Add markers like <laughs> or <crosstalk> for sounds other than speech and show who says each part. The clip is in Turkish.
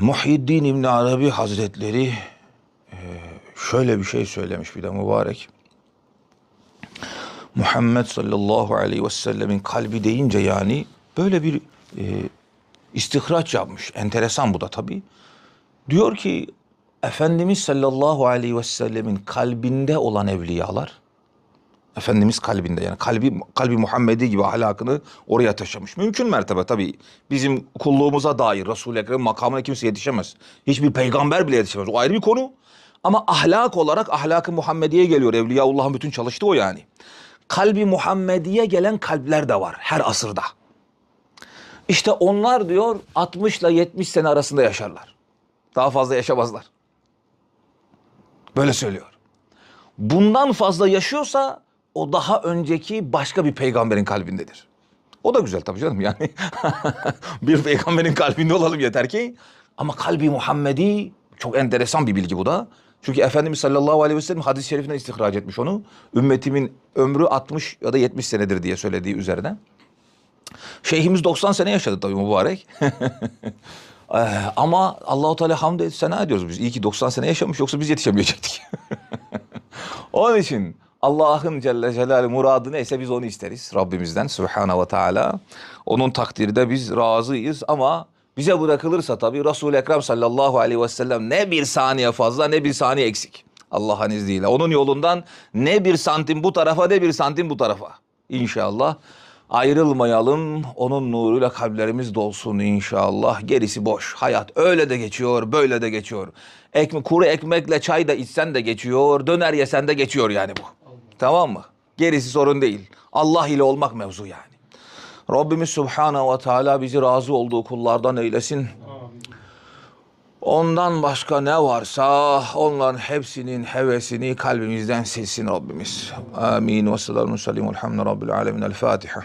Speaker 1: Muhyiddin İbn Arabi Hazretleri e, şöyle bir şey söylemiş bir de mübarek. Muhammed sallallahu aleyhi ve sellemin kalbi deyince yani böyle bir e, istihraç yapmış. Enteresan bu da tabii. Diyor ki Efendimiz sallallahu aleyhi ve sellemin kalbinde olan evliyalar Efendimiz kalbinde yani kalbi kalbi Muhammedi gibi ahlakını oraya taşımış. Mümkün mertebe tabii. Bizim kulluğumuza dair Resul-i Ekrem makamına kimse yetişemez. Hiçbir peygamber bile yetişemez. O ayrı bir konu. Ama ahlak olarak ahlakı Muhammediye geliyor. Evliyaullah'ın bütün çalıştığı o yani. Kalbi Muhammediye gelen kalpler de var her asırda. İşte onlar diyor 60 ile 70 sene arasında yaşarlar. Daha fazla yaşamazlar. Böyle söylüyor. Bundan fazla yaşıyorsa o daha önceki başka bir peygamberin kalbindedir. O da güzel tabii canım yani. <laughs> bir peygamberin kalbinde olalım yeter ki. Ama kalbi Muhammedi çok enteresan bir bilgi bu da. Çünkü Efendimiz sallallahu aleyhi ve sellem hadis-i şerifinden istihraç etmiş onu. Ümmetimin ömrü 60 ya da 70 senedir diye söylediği üzerine. Şeyhimiz 90 sene yaşadı tabii mübarek. <laughs> Ee, ama Allahu Teala hamd et sena ediyoruz biz. İyi ki 90 sene yaşamış yoksa biz yetişemeyecektik. <laughs> Onun için Allah'ın Celle Celaluhu muradı neyse biz onu isteriz Rabbimizden Subhanahu ve Teala. Onun takdirde biz razıyız ama bize bırakılırsa tabii Resul-i Ekrem sallallahu aleyhi ve sellem ne bir saniye fazla ne bir saniye eksik. Allah'ın izniyle. Onun yolundan ne bir santim bu tarafa ne bir santim bu tarafa. İnşallah ayrılmayalım. Onun nuruyla kalplerimiz dolsun inşallah. Gerisi boş. Hayat öyle de geçiyor, böyle de geçiyor. Ekme, kuru ekmekle çay da içsen de geçiyor, döner yesen de geçiyor yani bu. Tamam mı? Gerisi sorun değil. Allah ile olmak mevzu yani. Rabbimiz Subhanahu ve Teala bizi razı olduğu kullardan eylesin. Ondan başka ne varsa onların hepsinin hevesini kalbimizden silsin Rabbimiz. Amin. Ve sallallahu aleyhi ve sellem. Rabbil alemin. El Fatiha.